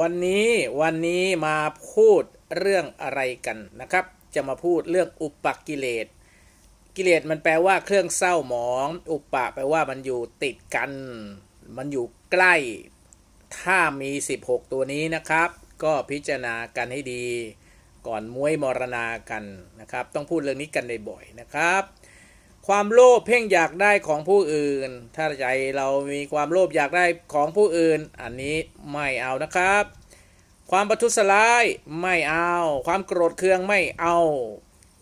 วันนี้วันนี้มาพูดเรื่องอะไรกันนะครับ จะมาพูดเรื่องอุปกิเลสกิเลสมันแปลว่าเครื่องเศร้าหมอง อุปะแปลว่ามันอยู่ติดกัน มันอยู่ใกล้ ถ้ามี 16 ตัวนี้นะครับ ก็พิจารณากันให้ดี ก่อนมวยมรณากันนะครับ ต้องพูดเรื่องนี้กันบ่อยๆนะครับ ความโลภเพ่งอยากได้ของผู้อื่น ถ้าใจเรามีความโลภอยากได้ของผู้อื่น อันนี้ไม่เอานะครับ ความประทุษร้ายไม่เอา ความโกรธเคืองไม่เอา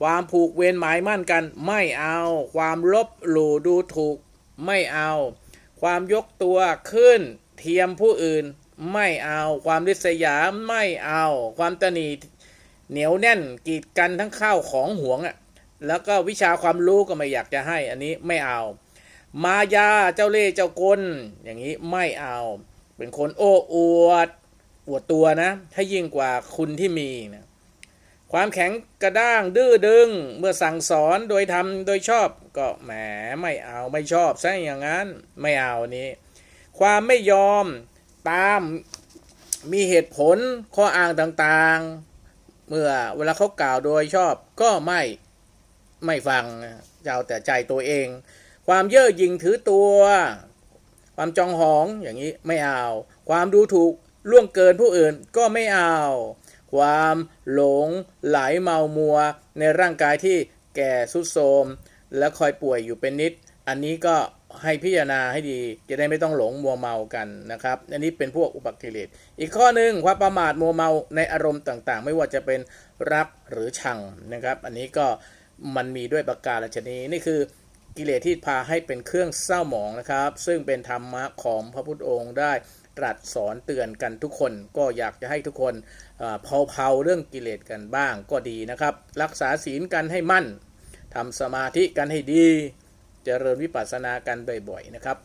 ความผูกเวรหมายมั่นกันไม่เอา ความลบหลู่ดูถูกไม่เอา ความยกตัวขึ้น เทียมผู้อื่นไม่เอา ความริษยาไม่เอา ความตนีเหนียวแน่นกีดกันทั้งข้าวของห่วงอะ แล้วก็วิชาความรู้ก็ไม่อยากจะให้ อันนี้ไม่เอา มายาเจ้าเล่ห์เจ้ากลอย่างนี้ไม่เอา เป็นคนโอ้อวดอวดตัวนะถ้ายิ่งกว่าคุณที่มีนะความแข็งกระด้างดื้อดึง เมื่อสั่งสอนโดยทำโดยชอบก็แหมไม่เอาไม่ชอบซะอย่างนั้นไม่เอานนี้ ความไม่ยอมตามมีเหตุผลข้ออ้างต่างๆ เมื่อเวลาเขากล่าวโดยชอบก็ไม่ ไม่ฟังจะเอาแต่ใจตัวเอง ความเย่อหยิ่งถือตัว ความจองหองอย่างนี้ไม่เอา ความดูถูกล่วงเกินผู้อื่นก็ไม่เอา ความหลงไหลเมามัวในร่างกายที่แก่สุดโทมและคอยป่วยอยู่เป็นนิด อันนี้ก็ให้พิจารณาให้ดีจะได้ไม่ต้องหลงมัวเมากันนะครับ อันนี้เป็นพวกอุปกิเลสอีกข้อหนึ่งความประมาทมัวเมาในอารมณ์ต่างๆ ไม่ว่าจะเป็นรักหรือชังนะครับ อันนี้ก็ มันมีด้วยประการชนีนี่คือกิเลสที่พาให้เป็นเครื่องเศร้าหมองนะครับ ซึ่งเป็นธรรมะของพระพุทธองค์ได้ตรัสสอนเตือนกันทุกคนก็อยากจะให้ทุกคนเอ่อเผาๆเรื่องกิเลสกันบ้างก็ดีนะครับ รักษาศีลกันให้มั่นทำสมาธิกันให้ดีเจริญวิปัสสนากันบ่อยๆนะครับ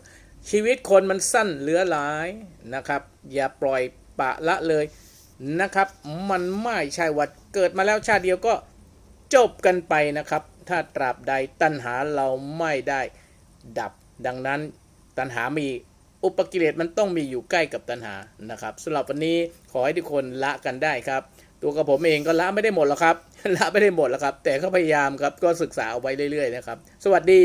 ชีวิตคนมันสั้นเหลือหลายนะครับ อย่าปล่อยปละละเลยนะครับ มันไม่ใช่ว่าเกิดมาแล้วชาติเดียวก็ จบกันไปนะครับ ถ้าตราบใดตัณหาเราไม่ได้ดับ ดังนั้นตัณหามีอุปกิเลสมันต้องมีอยู่ใกล้กับตัณหานะครับสำหรับวันนี้ขอให้ทุกคนละกันได้ครับ ตัวกับผมเองก็ละไม่ได้หมดหรอกครับ ละไม่ได้หมดหรอกครับ แต่ก็พยายามครับก็ศึกษาเอาไว้เรื่อยๆนะครับ สวัสดี